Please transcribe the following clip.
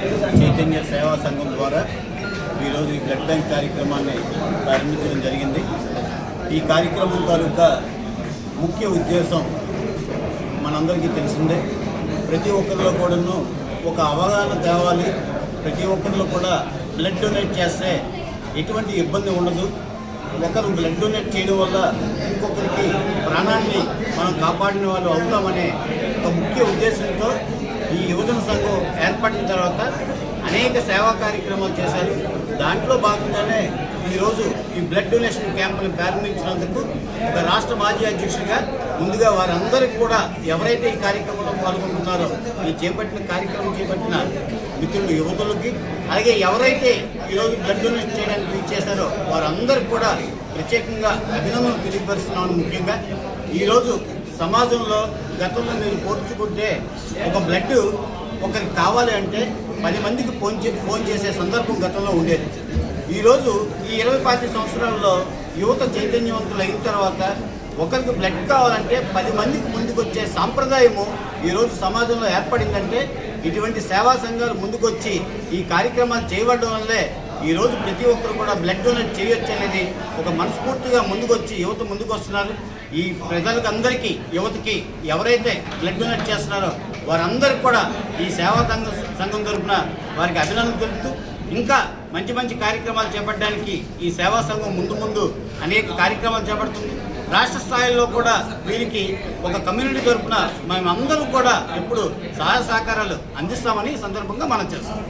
చైతన్య సేవా సంఘం ద్వారా ఈరోజు ఈ బ్లడ్ బ్యాంక్ కార్యక్రమాన్ని ప్రారంభించడం జరిగింది. ఈ కార్యక్రమం తాలూకా ముఖ్య ఉద్దేశం మనందరికీ తెలిసిందే. ప్రతి ఒక్కరిలో కూడాను ఒక అవగాహన తేవాలి. ప్రతి ఒక్కరిలో కూడా బ్లడ్ డొనేట్ చేస్తే ఎటువంటి ఇబ్బంది ఉండదు. ఒకరు బ్లడ్ డొనేట్ చేయడం వల్ల ఇంకొకరికి ప్రాణాన్ని మనం కాపాడిన వాళ్ళు అవుతామనే ఒక ముఖ్య ఉద్దేశంతో ఈ యువజన సంఘం ఏర్పడిన తర్వాత అనేక సేవా కార్యక్రమాలు చేశారు. దాంట్లో భాగంగానే ఈరోజు ఈ బ్లడ్ డొనేషన్ క్యాంపును ప్రారంభించినందుకు ఒక రాష్ట్ర మాజీ అధ్యక్షుడిగా ముందుగా వారందరికీ కూడా ఎవరైతే ఈ కార్యక్రమంలో పాల్గొంటున్నారో ఈ చేపట్టిన కార్యక్రమం చేపట్టిన మిత్రులు యువతులకి అలాగే ఎవరైతే ఈరోజు బ్లడ్ డొనేషన్ చేయడానికి ఇచ్చేశారో వారందరికీ కూడా ప్రత్యేకంగా అభినందనలు తెలియపరుస్తున్నాను ముఖ్యంగా. ఈరోజు సమాజంలో గతంలో మీరు పోల్చుకుంటే ఒక బ్లడ్ ఒకరికి కావాలి అంటే పది మందికి ఫోన్ చే ఫోన్ చేసే సందర్భం గతంలో ఉండేది. ఈరోజు ఈ ఇరవై పాతి సంవత్సరాల్లో యువత చైతన్యవంతులు అయిన తర్వాత ఒకరికి బ్లడ్ కావాలంటే పది మందికి ముందుకొచ్చే సాంప్రదాయము ఈరోజు సమాజంలో ఏర్పడిందంటే ఇటువంటి సేవా సంఘాలు ముందుకొచ్చి ఈ కార్యక్రమాలు చేయబడడం వల్లే ఈరోజు ప్రతి ఒక్కరు కూడా బ్లడ్ డొనేట్ చేయొచ్చు అనేది ఒక మనస్ఫూర్తిగా ముందుకొచ్చి యువత ముందుకు వస్తున్నారు ఈ ప్రజలకు అందరికీ యువతకి ఎవరైతే బ్లడ్ డొనేట్ చేస్తున్నారో వారందరికీ కూడా ఈ సేవా సంఘం సంఘం తరఫున వారికి అభినందనలు తెలుపుతూ ఇంకా మంచి మంచి కార్యక్రమాలు చేపట్టడానికి ఈ సేవా సంఘం ముందు ముందు అనేక కార్యక్రమాలు చేపడుతుంది. రాష్ట్ర స్థాయిలో కూడా వీరికి ఒక కమ్యూనిటీ తరఫున మేమందరం కూడా ఎప్పుడు సహాయ సహకారాలు అందిస్తామని సందర్భంగా మనం చేస్తాం